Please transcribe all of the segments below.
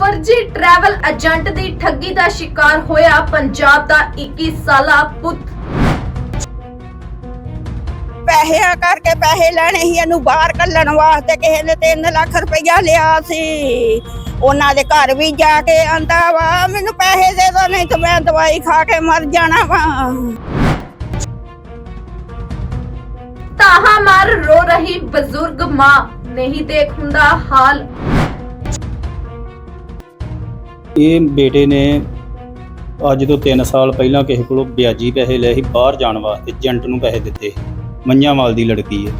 ਫਰਜ਼ੀ travel agent ਦੀ ਠੱਗੀ ਦਾ ਸ਼ਿਕਾਰ ਹੋਇਆ ਪੰਜਾਬ ਦਾ 21 ਸਾਲਾ ਪੁੱਤ। ਪੈਸੇ ਕਰਕੇ ਪੈਸੇ ਲੈਣੇ ਸੀ ਇਹਨੂੰ ਬਾਹਰ ਕੱਢਣ ਵਾਸਤੇ ਕਿਸੇ ਨੇ 3 ਲੱਖ ਰੁਪਇਆ ਲਿਆ ਸੀ। ਉਹਨਾਂ ਦੇ ਘਰ ਵੀ ਜਾ ਕੇ ਆਂਦਾ ਵਾ ਮੈਨੂੰ ਪੈਸੇ ਦੇ ਦੋ ਨਹੀਂ ਤਾਂ ਮੈਂ ਦਵਾਈ ਖਾ ਕੇ ਮਰ ਜਾਣਾ ਵਾ। ਤਾਹਾ ਮਾਰ ਰੋ ਰਹੀ ਬਜ਼ੁਰਗ ਮਾਂ ਨਹੀਂ ਦੇਖ ਹੁੰਦਾ ਹਾਲ। ਇਹ ਬੇਟੇ ਨੇ ਅੱਜ ਤੋਂ 3 ਸਾਲ ਪਹਿਲਾਂ ਕਿਸੇ ਕੋਲੋਂ ਵਿਆਜੀ ਪੈਸੇ ਲਏ ਸੀ, ਬਾਹਰ ਜਾਣ ਵਾਸਤੇ, ਏਜੰਟ ਨੂੰ ਪੈਸੇ ਦਿੱਤੇ ਸੀ ਮੰਝਾਂਵਾਲ ਦੀ ਲੜਕੀ ਹੈ।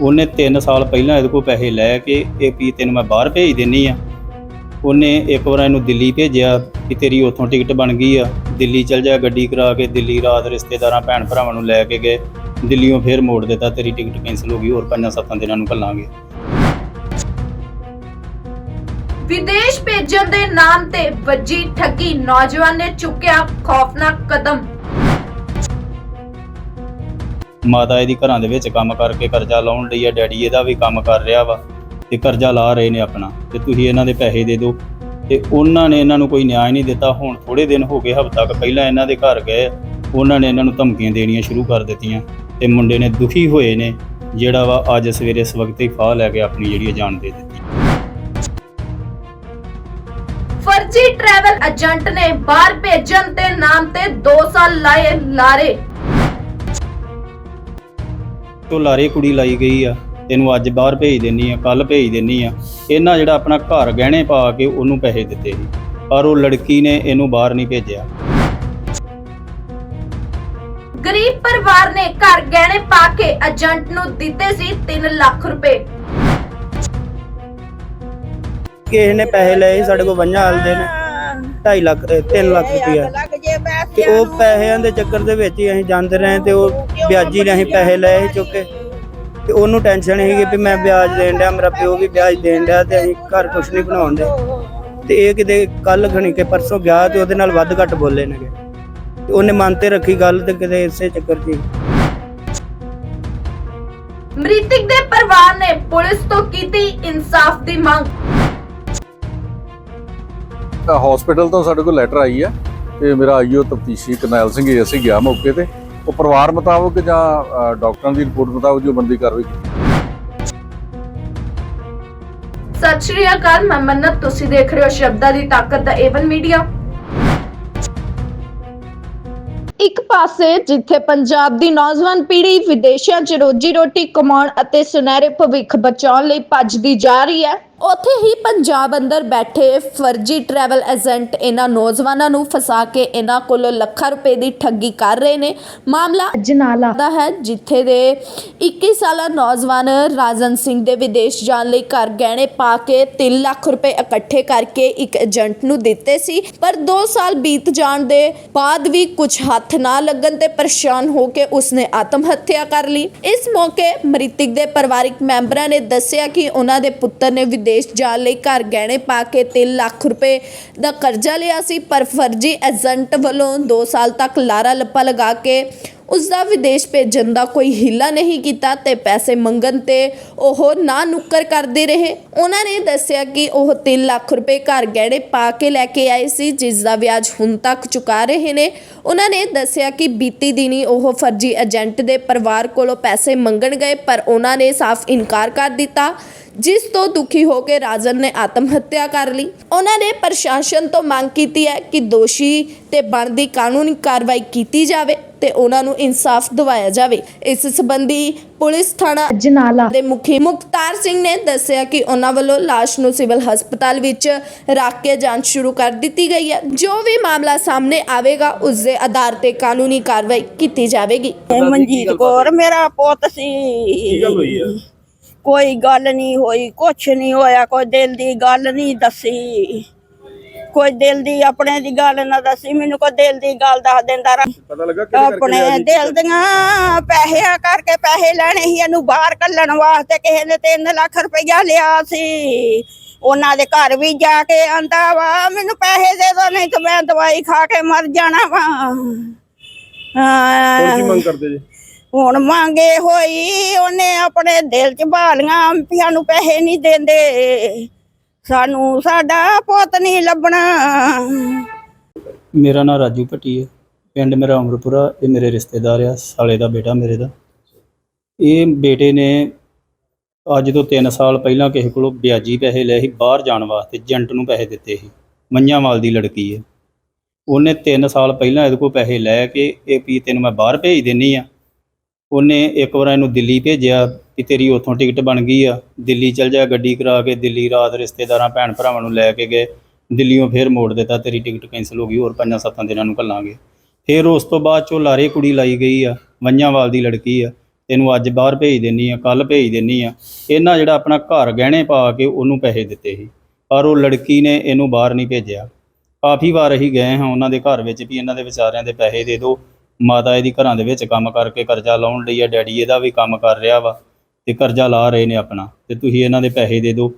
ਉਹਨੇ 3 ਸਾਲ ਪਹਿਲਾਂ ਇਹਦੇ ਕੋਲ ਪੈਸੇ ਲੈ ਕੇ ਇਹ ਪੀ ਤੈਨੂੰ ਮੈਂ ਬਾਹਰ ਭੇਜ ਦਿੰਨੀ ਆ। ਉਹਨੇ ਇੱਕ ਵਾਰ ਇਹਨੂੰ ਦਿੱਲੀ ਭੇਜਿਆ ਕਿ ਤੇਰੀ ਉੱਥੋਂ ਟਿਕਟ ਬਣ ਗਈ ਆ। ਦਿੱਲੀ ਚਲ ਜਾ ਗੱਡੀ ਕਰਾ ਕੇ, ਦਿੱਲੀ ਰਾਤ ਰਿਸ਼ਤੇਦਾਰਾਂ, ਭੈਣ ਭਰਾਵਾਂ ਨੂੰ ਲੈ ਕੇ ਗਏ। ਦਿੱਲੀੋਂ ਫੇਰ ਮੋੜ ਦਿੱਤਾ, ਤੇਰੀ ਟਿਕਟ ਕੈਂਸਲ ਹੋ ਗਈ, ਹੋਰ ਪੰਜਾਂ ਸੱਤਾਂ ਦਿਨਾਂ ਨੂੰ ਕੱਲਾਂਗੇ ਵਿਦੇਸ਼ ਭੇਜਣ ਦੇ ਨਾਮ ਤੇ ਵੱਜੀ ਠੱਗੀ, ਨੌਜਵਾਨ ਨੇ ਚੁੱਕਿਆ ਖੌਫਨਾਕ ਕਦਮ। ਮਾਤਾ ਇਹਦੀ ਘਰਾਂ ਦੇ ਵਿੱਚ ਕੰਮ ਕਰਕੇ ਕਰਜ਼ਾ ਲਾਉਣ ਲਈ ਆ, ਡੈਡੀ ਇਹਦਾ ਵੀ ਕੰਮ ਕਰ ਰਿਹਾ ਵਾ ਤੇ ਕਰਜ਼ਾ ਲਾ ਰਹੇ ਨੇ ਆਪਣਾ ਤੇ ਤੁਸੀਂ ਇਹਨਾਂ ਦੇ ਪੈਸੇ ਦੇ ਦਿਓ। ਤੇ ਉਹਨਾਂ ਨੇ ਇਹਨਾਂ ਨੂੰ ਕੋਈ ਨਿਆਂ ਨਹੀਂ ਦਿੱਤਾ। ਹੁਣ ਥੋੜੇ ਦਿਨ ਹੋ ਗਏ, ਹਫ਼ਤਾ ਕੁ ਪਹਿਲਾਂ ਇਹਨਾਂ ਦੇ ਘਰ ਗਏ, ਉਹਨਾਂ ਨੇ ਇਹਨਾਂ ਨੂੰ ਧਮਕੀਆਂ ਦੇਣੀਆਂ ਸ਼ੁਰੂ ਕਰ ਦਿੱਤੀਆਂ ਤੇ ਮੁੰਡੇ ਨੇ ਦੁਖੀ ਹੋਏ ਨੇ, ਜਿਹੜਾ ਵਾ ਅੱਜ ਸਵੇਰੇ ਇਸ ਹੀ ਫਾਹ ਲੈ ਕੇ ਆਪਣੀ ਜਿਹੜੀ ਜਾਨ ਦੇ ਦਿੱਤੀ। ਫਰਜ਼ੀ ਟਰੈਵਲ ਏਜੰਟ ਨੇ ਬਾਹਰ ਭੇਜਣ ਦੇ ਨਾਮ ਤੇ 2 ਸਾਲ ਲਾਏ ਲਾਰੇ। ਤੋਂ ਲਾਰੇ ਕੁੜੀ ਲਾਈ ਗਈ ਆ ਤੈਨੂੰ ਅੱਜ ਬਾਹਰ ਭੇਜ ਦੇਣੀ ਆ ਕੱਲ ਭੇਜ ਦੇਣੀ ਆ। ਇਹਨਾਂ ਜਿਹੜਾ ਆਪਣਾ ਘਰ ਗਹਿਣੇ ਪਾ ਕੇ ਉਹਨੂੰ ਪੈਸੇ ਦਿੱਤੇ ਸੀ ਪਰ ਉਹ ਲੜਕੀ ਨੇ ਇਹਨੂੰ ਬਾਹਰ ਨਹੀਂ ਭੇਜਿਆ। ਗਰੀਬ ਪਰਿਵਾਰ ਨੇ ਘਰ ਗਹਿਣੇ ਪਾ ਕੇ ਏਜੰਟ ਨੂੰ ਦਿੱਤੇ ਸੀ 3 ਲੱਖ ਰੁਪਏ। ਕਿਸੇ ਨੇ ਪੈਸੇ ਲਏ ਸੀ, ਸਾਡੇ ਕੋਲ ਵੰਝਾਂ ਹਲਦੇ ਨੇ। 2.5 ਲੱਖ 3 ਲੱਖ ਰੁਪਇਆ ਤੇ ਉਹ ਪੈਸਿਆਂ ਦੇ ਚੱਕਰ ਦੇ ਵਿੱਚ ਹੀ ਅਸੀਂ ਜਾਂਦੇ ਰਹੇ ਤੇ ਉਹ ਵਿਆਜੀ ਨੇ ਅਸੀਂ ਪੈਸੇ ਲਏ ਸੀ ਚੁੱਕ ਤੇ ਉਹਨੂੰ ਟੈਨਸ਼ਨ ਸੀਗੀ ਵੀ ਮੈਂ ਵਿਆਜ ਦੇਣ ਡਿਆ, ਮੇਰਾ ਪਿਓ ਵੀ ਵਿਆਜ ਦੇਣ ਡਿਆ ਤੇ ਅਸੀਂ ਘਰ ਕੁਛ ਨਹੀਂ ਬਣਾਉਣ ਦੇ। ਤੇ ਇਹ ਕਿਤੇ ਕੱਲ ਖਣੀ ਕੇ ਪਰਸੋਂ ਗਿਆ ਤੇ ਉਹਦੇ ਨਾਲ ਵੱਧ ਘੱਟ ਬੋਲੇ ਨੇਗੇ ਤੇ ਉਹਨੇ ਮਨ ਤੇ ਰੱਖੀ ਗੱਲ ਤੇ ਕਿਤੇ ਇਸੇ ਚੱਕਰ 'ਚ ਹੀ। ਮ੍ਰਿਤਕ ਦੇ ਪਰਿਵਾਰ ਨੇ ਪੁਲਿਸ ਤੋਂ ਕੀਤੀ ਇਨਸਾਫ ਦੀ ਮੰਗ। ਹਸਪੀਟਲ ਤੋਂ ਸਾਡੇ ਕੋਲ ਲੈਟਰ ਆਈ ਹੈ ਤੇ ਮੇਰਾ ਆਈਓ ਤਫਤੀਸ਼ੀ ਕਰਨੈਲ ਸਿੰਘ ਜੀ ਅਸੀਂ ਗਿਆ ਮੌਕੇ ਤੇ। ਉਹ ਪਰਿਵਾਰ ਮੁਤਾਬਕ ਜਾਂ ਡਾਕਟਰਾਂ ਦੀ ਰਿਪੋਰਟ ਮੁਤਾਬਕ ਜੋ ਬੰਦੀ ਕਾਰਵਾਈ ਕੀਤੀ। ਸਤਿ ਸ਼੍ਰੀ ਅਕਾਲ ਮੈਂ ਮੰਨਤ ਤੁਸੀਂ ਦੇਖ ਰਹੇ ਹੋ ਸ਼ਬਦਾਂ ਦੀ ਤਾਕਤ ਦਾ ਏਵਨ ਮੀਡੀਆ ਇੱਕ ਪਾਸੇ ਜਿੱਥੇ ਪੰਜਾਬ ਦੀ ਨੌਜਵਾਨ ਪੀੜ੍ਹੀ ਵਿਦੇਸ਼ਾਂ 'ਚ ਰੋਜੀ ਰੋਟੀ ਕਮਾਉਣ ਅਤੇ ਸੁਨਹਿਰੇ ਭਵਿੱਖ ਬਚਾਉਣ ਲਈ ਭੱਜਦੀ ਜਾ ਰਹੀ ਹੈ ਉੱਥੇ ਹੀ ਪੰਜਾਬ ਅੰਦਰ ਬੈਠੇ ਫਰਜ਼ੀ ਟਰੈਵਲ ਏਜੰਟ ਇਹਨਾਂ ਨੌਜਵਾਨਾਂ ਨੂੰ ਫਸਾ ਕੇ ਇਹਨਾਂ ਕੋਲੋਂ ਲੱਖਾਂ ਰੁਪਏ ਦੀ ਠੱਗੀ ਕਰ ਰਹੇ ਨੇ। ਮਾਮਲਾ ਅਜਨਾਲਾ ਦਾ ਹੈ ਜਿੱਥੇ ਦੇ 21 ਸਾਲਾ ਨੌਜਵਾਨ ਰਾਜਨ ਸਿੰਘ ਦੇ ਵਿਦੇਸ਼ ਜਾਣ ਲਈ ਘਰ ਗਹਿਣੇ ਪਾ ਕੇ 3 ਲੱਖ ਰੁਪਏ ਇਕੱਠੇ ਕਰਕੇ ਇੱਕ ਏਜੰਟ ਨੂੰ ਦਿੱਤੇ ਸੀ। ਪਰ 2 ਸਾਲ ਬੀਤ ਜਾਣ ਦੇ ਬਾਅਦ ਵੀ ਕੁਝ ਹੱਥ ਨਾ ਲੱਗਣ ਤੇ ਪਰੇਸ਼ਾਨ ਹੋ ਕੇ ਉਸਨੇ ਆਤਮ ਹੱਤਿਆ ਕਰ ਲਈ। ਇਸ ਮੌਕੇ ਮ੍ਰਿਤਕ ਦੇ ਪਰਿਵਾਰਿਕ ਮੈਂਬਰਾਂ ਨੇ ਦੱਸਿਆ ਕਿ ਉਹਨਾਂ ਦੇ ਪੁੱਤਰ ਨੇ ਵਿਦੇਸ਼ ਜਾਣ ਲਈ ਘਰ ਗਹਿਣੇ ਪਾ ਕੇ 3 ਲੱਖ ਰੁਪਏ ਦਾ ਕਰਜ਼ਾ ਲਿਆ ਸੀ, ਪਰ ਫਰਜ਼ੀ ਏਜੰਟ ਵੱਲੋਂ 2 ਸਾਲ ਤੱਕ ਲਾਰਾ ਲੱਪਾ ਲਗਾ ਕੇ ਉਸ ਦਾ ਵਿਦੇਸ਼ ਭੇਜਣ ਦਾ ਕੋਈ ਹਿੱਲਾ ਨਹੀਂ ਕੀਤਾ ਤੇ ਪੈਸੇ ਮੰਗਣ ਤੇ ਉਹ ਨਾ ਨੁੱਕਰ ਕਰਦੇ ਰਹੇ। ਉਹਨਾਂ ਨੇ ਦੱਸਿਆ ਕਿ ਉਹ 3 ਲੱਖ ਰੁਪਏ ਘਰ ਗਹਿਣੇ ਪਾ ਕੇ ਲੈ ਕੇ ਆਏ ਸੀ, ਜਿਸ ਦਾ ਵਿਆਜ ਹੁਣ ਤੱਕ ਚੁਕਾ ਰਹੇ ਨੇ। ਉਹਨਾਂ ਨੇ ਦੱਸਿਆ ਕਿ ਬੀਤੀ ਦਿਨੀ ਉਹ ਫਰਜ਼ੀ ਏਜੰਟ ਦੇ ਪਰਿਵਾਰ ਕੋਲੋਂ ਪੈਸੇ ਮੰਗਣ ਗਏ, ਪਰ ਉਹਨਾਂ ਨੇ ਸਾਫ਼ ਇਨਕਾਰ ਕਰ ਦਿੱਤਾ। ਜਿਸ ਤੋਂ ਦੁਖੀ ਹੋ ਕੇ ਰਾਜਨ ਨੇ ਆਤਮ ਹੱਤਿਆ ਕਰ ਲਈ। ਉਹਨਾਂ ਨੇ ਪ੍ਰਸ਼ਾਸਨ ਤੋਂ ਮੰਗ ਕੀਤੀ ਹੈ ਕਿ ਦੋਸ਼ੀ ਤੇ ਬਣਦੀ ਕਾਨੂੰਨੀ ਕਾਰਵਾਈ ਕੀਤੀ ਜਾਵੇ ਤੇ ਉਹਨਾਂ ਨੂੰ ਇਨਸਾਫ ਦਿਵਾਇਆ ਜਾਵੇ। ਇਸ ਸੰਬੰਧੀ ਪੁਲਿਸ ਥਾਣਾ ਜਨਾਲਾ ਦੇ ਮੁਖੀ ਮੁਖਤਾਰ ਸਿੰਘ ਨੇ ਦੱਸਿਆ ਕਿ ਉਹਨਾਂ ਵੱਲੋਂ ਲਾਸ਼ ਨੂੰ ਸਿਵਲ ਹਸਪਤਾਲ ਵਿੱਚ ਰੱਖ ਕੇ ਜਾਂਚ ਸ਼ੁਰੂ ਕਰ ਦਿੱਤੀ ਗਈ ਹੈ। ਜੋ ਵੀ ਮਾਮਲਾ ਸਾਹਮਣੇ ਆਵੇਗਾ ਉਸ ਦੇ ਆਧਾਰ ਤੇ ਕਾਨੂੰਨੀ ਕਾਰਵਾਈ ਕੀਤੀ ਜਾਵੇਗੀ। ਮਨਜੀਤ ਕੌਰ ਮੇਰਾ ਪੁੱਤ ਸੀ। ਕੀ ਗੱਲ ਹੋਈ ਆ? ਕੋਈ ਗੱਲ ਨਹੀਂ ਹੋਈ ਕੁਛ ਨਹੀਂ ਹੋਇਆ ਕੋਈ ਦਿਲ ਦੀ ਗੱਲ ਨਹੀਂ ਦੱਸੀ। ਕੋਈ ਦਿਲ ਦੀ ਆਪਣੇ ਦੀ ਗੱਲ ਨਾ ਦੱਸੀ ਮੈਨੂੰ ਕੋਈ ਦਿਲ ਦੀ ਗੱਲ ਦੱਸ ਦਿੰਦਾ ਰ ਪਤਾ ਲੱਗਾ ਆਪਣੇ ਦਿਲ ਦੀਆਂ ਪੈਸੇ ਕਰਕੇ ਪੈਸੇ ਲੈਣੇ ਸੀ ਇਹਨੂੰ ਬਾਹਰ ਕੱਢਣ ਵਾਸਤੇ ਕਿਸੇ ਨੇ 3 ਲੱਖ ਰੁਪਇਆ ਲਿਆ ਸੀ। ਉਹਨਾਂ ਦੇ ਘਰ ਵੀ ਜਾ ਕੇ ਆਂਦਾ ਵਾ ਮੈਨੂੰ ਪੈਸੇ ਦੇ ਦੋ ਨਹੀਂ ਤਾਂ ਮੈਂ ਦਵਾਈ ਖਾ ਕੇ ਮਰ ਜਾਣਾ ਵਾ। ਹਾਂ। ਕਰਦੇ ਜੀ? ਹੁਣ ਮੰਗੇ ਹੋਈ, ਉਹਨੇ ਆਪਣੇ ਦਿਲ ਚ ਬਾਲੀਆਂ ਵੀ ਸਾਨੂੰ ਪੈਸੇ ਨਹੀਂ ਦਿੰਦੇ। ਸਾਨੂੰ ਸਾਡਾ ਪੁੱਤ ਨਹੀਂ ਲੱਭਣਾ। ਮੇਰਾ ਨਾਮ ਰਾਜੂ ਭੱਟੀ ਹੈ। ਪਿੰਡ ਮੇਰਾ ਅਮਰਪੁਰਾ ਇਹ ਮੇਰੇ ਰਿਸ਼ਤੇਦਾਰ ਆ, ਸਾਲੇ ਦਾ ਬੇਟਾ ਮੇਰੇ ਦਾ। ਇਹ ਬੇਟੇ ਨੇ ਅੱਜ ਤੋਂ 3 ਸਾਲ ਪਹਿਲਾਂ ਕਿਸੇ ਕੋਲੋਂ ਵਿਆਜੀ ਪੈਸੇ ਲਏ ਸੀ, ਬਾਹਰ ਜਾਣ ਵਾਸਤੇ, ਏਜੰਟ ਨੂੰ ਪੈਸੇ ਦਿੱਤੇ ਸੀ। ਮੰਝਾਂਵਾਲ ਦੀ ਲੜਕੀ ਹੈ। ਉਹਨੇ 3 ਸਾਲ ਪਹਿਲਾਂ ਇਹਦੇ ਕੋਲ ਪੈਸੇ ਲੈ ਕੇ, ਇਹ ਵੀ ਤੈਨੂੰ ਮੈਂ ਬਾਹਰ ਭੇਜ ਦਿੰਨੀ ਆ। ਉਹਨੇ ਇੱਕ ਵਾਰ ਇਹਨੂੰ ਦਿੱਲੀ ਭੇਜਿਆ ਕਿ ਤੇਰੀ ਉੱਥੋਂ ਟਿਕਟ ਬਣ ਗਈ ਆ। ਦਿੱਲੀ ਚਲ ਜਾ ਗੱਡੀ ਕਰਾ ਕੇ, ਦਿੱਲੀ ਰਾਤ ਰਿਸ਼ਤੇਦਾਰਾਂ, ਭੈਣ ਭਰਾਵਾਂ ਨੂੰ ਲੈ ਕੇ ਗਏ। ਦਿੱਲੀੋਂ ਫੇਰ ਮੋੜ ਦਿੱਤਾ, ਤੇਰੀ ਟਿਕਟ ਕੈਂਸਲ ਹੋ ਗਈ, ਹੋਰ ਪੰਜਾਂ ਸੱਤਾਂ ਦਿਨਾਂ ਨੂੰ ਘੱਲਾਂਗੇ। ਫਿਰ ਉਸ ਤੋਂ ਬਾਅਦ ਚੋਂ ਲਾਰੇ ਕੁੜੀ ਲਾਈ ਗਈ ਆ ਮੰਝਾਂਵਾਲ ਦੀ ਲੜਕੀ ਆ। ਤੈਨੂੰ ਅੱਜ ਬਾਹਰ ਭੇਜ ਦਿੰਨੀ ਆ ਕੱਲ ਭੇਜ ਦਿੰਨੀ ਆ। ਇਹਨਾਂ ਜਿਹੜਾ ਆਪਣਾ ਘਰ ਗਹਿਣੇ ਪਾ ਕੇ ਉਹਨੂੰ ਪੈਸੇ ਦਿੱਤੇ ਸੀ, ਪਰ ਉਹ ਲੜਕੀ ਨੇ ਇਹਨੂੰ ਬਾਹਰ ਨਹੀਂ ਭੇਜਿਆ। ਕਾਫੀ ਵਾਰ ਅਸੀਂ ਗਏ ਹਾਂ, ਉਹਨਾਂ ਦੇ ਘਰ ਵਿੱਚ ਵੀ ਇਹਨਾਂ ਦੇ ਵਿਚਾਰਿਆਂ ਦੇ ਪੈਸੇ ਦੇ ਦਿਓ। ਮਾਤਾ ਇਹਦੀ ਘਰਾਂ ਦੇ ਵਿੱਚ ਕੰਮ ਕਰਕੇ ਕਰਜ਼ਾ ਲਾਉਣ ਲਈ ਆ ਡੈਡੀ ਇਹਦਾ ਵੀ ਕੰਮ ਕਰ ਰਿਹਾ ਵਾ ਤੇ ਕਰਜ਼ਾ ਲਾ ਰਹੇ ਨੇ ਆਪਣਾ ਤੇ ਤੁਸੀਂ ਇਹਨਾਂ ਦੇ ਪੈਸੇ ਦੇ ਦਿਓ।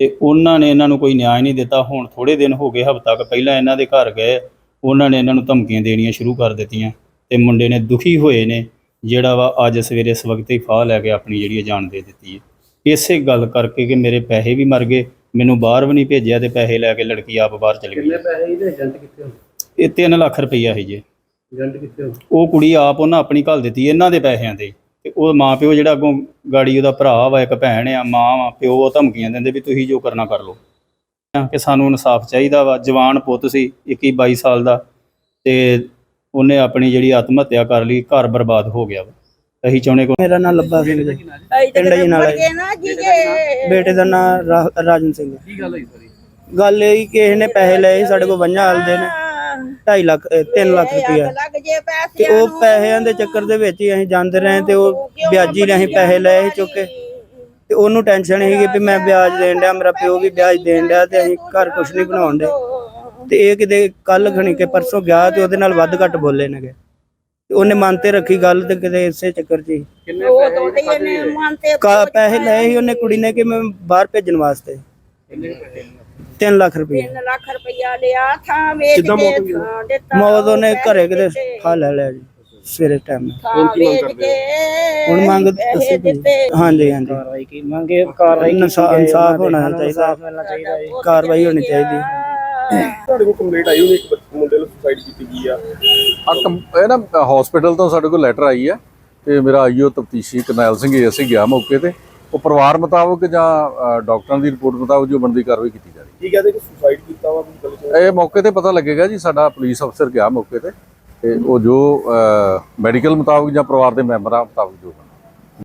ਤੇ ਉਹਨਾਂ ਨੇ ਇਹਨਾਂ ਨੂੰ ਕੋਈ ਨਿਆਂ ਨਹੀਂ ਦਿੱਤਾ। ਹੁਣ ਥੋੜੇ ਦਿਨ ਹੋ ਗਏ ਹਫ਼ਤਾ ਕੁ ਪਹਿਲਾਂ ਇਹਨਾਂ ਦੇ ਘਰ ਗਏ ਉਹਨਾਂ ਨੇ ਇਹਨਾਂ ਨੂੰ ਧਮਕੀਆਂ ਦੇਣੀਆਂ ਸ਼ੁਰੂ ਕਰ ਦਿੱਤੀਆਂ ਤੇ ਮੁੰਡੇ ਨੇ ਦੁਖੀ ਹੋਏ ਨੇ ਜਿਹੜਾ ਵਾ ਅੱਜ ਸਵੇਰੇ ਇਸ ਵਕਤ ਹੀ ਫਾਹ ਲੈ ਕੇ ਆਪਣੀ ਜਿਹੜੀ ਜਾਨ ਦੇ ਦਿੱਤੀ ਹੈ। ਇਸੇ ਗੱਲ ਕਰਕੇ ਕਿ ਮੇਰੇ ਪੈਸੇ ਵੀ ਮਰ ਗਏ ਮੈਨੂੰ ਬਾਹਰ ਵੀ ਨਹੀਂ ਭੇਜਿਆ ਤੇ ਪੈਸੇ ਲੈ ਕੇ ਲੜਕੀ ਆਪ ਬਾਹਰ ਚਲੀ ਗਈ। ਪੈਸੇ ਇਹਦੇ ਏਜੰਟ ਕਿੱਥੇ ਇਹ 3 ਲੱਖ ਰੁਪਈਆ ਸੀ ਜੀ। ਏਜੰਟ ਕਿੱਥੇ ਉਹ ਕੁੜੀ ਆਪ ਉਹਨਾਂ ਆਪਣੀ ਘੱਲ ਦਿੱਤੀ ਇਹਨਾਂ ਦੇ ਪੈਸਿਆਂ ਤੇ। ਤੇ ਉਹ ਮਾਂ ਪਿਓ ਜਿਹੜਾ ਅੱਗੋਂ ਗਾੜੀ ਉਹਦਾ ਭਰਾ ਵਾ ਇੱਕ ਭੈਣ ਆ ਮਾਂ ਵਾ ਪਿਓ ਉਹ ਧਮਕੀਆਂ ਦਿੰਦੇ ਵੀ ਤੁਸੀਂ ਜੋ ਕਰਨਾ ਕਰ ਲਓ। ਕਿ ਸਾਨੂੰ ਇਨਸਾਫ ਚਾਹੀਦਾ ਵਾ। ਜਵਾਨ ਪੁੱਤ ਸੀ 21 22 ਸਾਲ ਦਾ। ਤੇ ਉਹਨੇ ਆਪਣੀ ਜਿਹੜੀ ਆਤਮ ਹੱਤਿਆ ਕਰ ਲਈ ਘਰ ਬਰਬਾਦ ਹੋ ਗਿਆ ਵਾ। ਅਸੀਂ ਚਾਹੁੰਦੇ ਕਿ ਮੇਰਾ ਨਾਮ ਲੱਭਾ ਸਿੰਘ ਜੀ ਪਿੰਡ ਜੀ ਨਾਲ ਹੈ। ਨਾ ਬੇਟੇ ਦਾ ਨਾਮ ਰਾਜਨ ਸਿੰਘ ਕੀ ਗੱਲ ਹੋਈ ਸਾਰੀ? ਗੱਲ ਇਹ ਕਿ ਕਿਸੇ ਨੇ ਪੈਸੇ ਲਏ ਸੀ ਸਾਡੇ ਕੋਲ ਵੰਝਾਂ ਹਲਦੇ ਨੇ। 2.5 ਲੱਖ 3 ਲੱਖ ਰੁਪਇਆ ਲੱਗ ਜੇ ਪੈਸੇ ਤੇ ਉਹ ਪੈਸਿਆਂ ਦੇ ਚੱਕਰ ਦੇ ਵਿੱਚ ਹੀ ਅਸੀਂ ਜਾਂਦੇ ਰਹੇ ਤੇ ਉਹ ਵਿਆਜੀ ਨੇ ਅਸੀਂ ਪੈਸੇ ਲਏ ਸੀ ਚੁੱਕ ਕੇ। ਤੇ ਉਹਨੂੰ ਟੈਨਸ਼ਨ ਸੀਗੀ ਵੀ ਮੈਂ ਵਿਆਜ ਦੇਣ ਡਿਆ ਮੇਰਾ ਪਿਓ ਵੀ ਵਿਆਜ ਦੇਣ ਡਿਆ ਤੇ ਅਸੀਂ ਘਰ ਕੁਛ ਨਹੀਂ ਬਣਾਉਣ ਦੇ ਤੇ ਇਹ ਕਿਤੇ ਕੱਲ ਖਣੀ ਕੇ ਪਰਸੋਂ ਗਿਆ ਤੇ ਉਹਦੇ ਨਾਲ ਵੱਧ ਘੱਟ ਬੋਲੇ ਨੇਗੇ। ਤੇ ਉਹਨੇ ਮਨ ਤੇ ਰੱਖੀ ਗੱਲ ਤੇ ਕਿਤੇ ਇਸੇ ਚੱਕਰ 'ਚ ਹੀ। ਉਹ ਤੋਂ ਤੇ ਇਹਨੇ ਮਨ ਤੇ ਕਾ- ਪੈਸੇ ਲਏ ਸੀ ਉਹਨੇ ਕੁੜੀ ਨੇ ਕਿ ਮੈਂ ਬਾਹਰ ਭੇਜਣ ਵਾਸਤੇ। 3 ਲੱਖ ਰੁਪਏ 3 ਲੱਖ ਰੁਪਇਆ ਲਿਆ ਥਾਂ ਵੇਚ ਕੇ ਥਾਂ ਦਿੱਤਾ ਮੌਤ ਉਹਨੇ ਘਰੇ ਕਿਤੇ ਖਾ ਲੈ ਲਿਆ ਜੀ ਸਵੇਰੇ ਟਾਈਮ ਵੇਚ ਕੇ ਹੁਣ ਮੰਗ ਦੱਸੋ ਕੀ? ਦਿੱਤੇ। ਹਾਂਜੀ ਹਾਂਜੀ। ਕਾਰਵਾਈ ਕੀ ਮੰਗੇ? ਕਾਰਵਾਈ ਇਨਸਾਫ ਹੋਣਾ ਚਾਹੀਦਾ। ਕਾਰਵਾਈ ਹੋਣੀ ਚਾਹੀਦੀ। ਤੁਹਾਡੇ ਕੋਲ ਕੰਪਲੇਂਟ ਆਈ ਉਹਨੇ ਇੱਕ ਬੱਚੇ ਮੁੰਡੇ ਨੂੰ ਸੁਸਾਈਡ ਕੀਤੀ ਗਈ ਆ। ਆ ਕੰਪ- ਇਹ ਨਾ ਹਸਪੀਟਲ ਤੋਂ ਸਾਡੇ ਕੋਲ ਲੈਟਰ ਆਈ ਹੈ ਤੇ ਮੇਰਾ ਆਈਓ ਤਫਤੀਸ਼ੀ ਕਰਨੈਲ ਸਿੰਘ ਅਸੀਂ ਗਿਆ ਮੌਕੇ ਤੇ। ਉਹ ਪਰਿਵਾਰ ਮੁਤਾਬਕ ਜਾਂ ਡਾਕਟਰਾਂ ਦੀ ਰਿਪੋਰਟ ਮੁਤਾਬਕ ਜੋ ਬੰਦੀ ਕਾਰਵਾਈ ਕੀਤੀ ਜਾ ਰਹੀ ਕੀ ਕਹਿੰਦੇ ਕਿ ਸੁਸਾਈਡ ਕੀਤਾ ਵਾ ਕੋਈ ਗੱਲ। ਹੈ ਇਹ ਮੌਕੇ ਤੇ ਪਤਾ ਲੱਗੇਗਾ ਜੀ ਸਾਡਾ ਪੁਲਿਸ ਅਫਸਰ ਗਿਆ ਮੌਕੇ ਤੇ ਤੇ ਉਹ ਜੋ ਮੈਡੀਕਲ ਮੁਤਾਬਕ ਜਾਂ ਪਰਿਵਾਰ ਦੇ ਮੈਂਬਰਾਂ ਮੁਤਾਬਕ ਜੋ